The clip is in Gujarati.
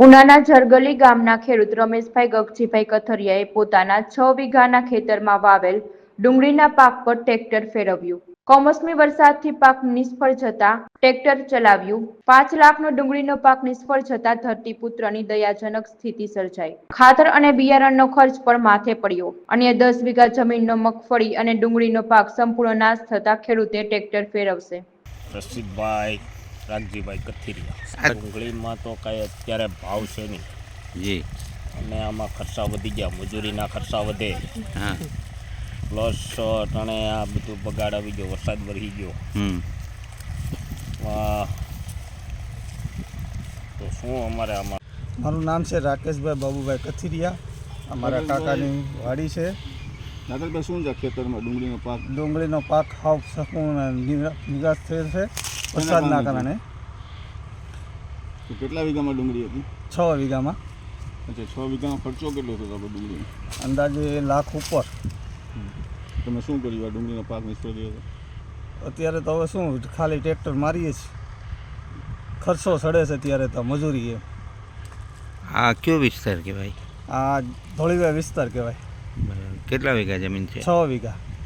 ઉનાના જરગલી ગામના ખેડૂત રમેશભાઈ ગગજીભાઈ કથરિયાએ પોતાના છ વીઘાના ખેતરમાં વાવેલ ડુંગળીના પાક પર ટ્રેક્ટર ફેરવ્યું. કમોસમી વરસાદથી પાક નિષ્ફળ જતા ટ્રેક્ટર ચલાવ્યું. પાંચ લાખનો ડુંગળીનો પાક નિષ્ફળ જતા ધરતીપુત્રની દયાજનક સ્થિતિ સર્જાઈ. ખાતર અને બિયારણનો ખર્ચ પણ માથે પડ્યો. અન્ય દસ વીઘા જમીનનો મગફળી અને ડુંગળીનો પાક સંપૂર્ણ નાશ થતા ખેડૂતે ટ્રેક્ટર ફેરવશે. રશીદભાઈ રાગજીભાઈ કથિરિયા. ડુંગળીમાં તો કાંઈ અત્યારે ભાવ છે નહીં. જી. અને આમાં ખર્ચા વધી ગયા મજૂરીના ખર્ચા વધે. હા. પ્લસ ટાણે આ બધું બગાડ આવી ગયો વરસાદ વરસી ગયો. તો શું અમારે આમાં? મારું નામ છે રાકેશભાઈ બાબુભાઈ કથિરિયા. અમારા કાકાની વાડી છે. નાગરભાઈ શું છે ખેતરમાં ડુંગળીનો પાક? ડુંગળીનો પાક હાવ સંપૂર્ણ નિરાશ થયેલ છે. વરસાદના કારણે. કેટલા વીઘામાં ડુંગળી હતી? છ વીઘામાં. અચ્છા છ વીઘામાં ખર્ચો કેટલો થતો આપણે ડુંગળીનો અંદાજે લાખ ઉપર. તમે શું કર્યું આ ડુંગળીનો પાક નિષ્ફળ ગયો હતો? અત્યારે તો હવે શું ખાલી ટ્રેક્ટર મારીએ છીએ. ખર્ચો સડે છે ત્યારે તો મજૂરી એ આ કયો વિસ્તાર કહેવાય? આ ધોળીવા વિસ્તાર કહેવાય. બરાબર. કેટલા વીઘા જમીન છે? છ વીઘા.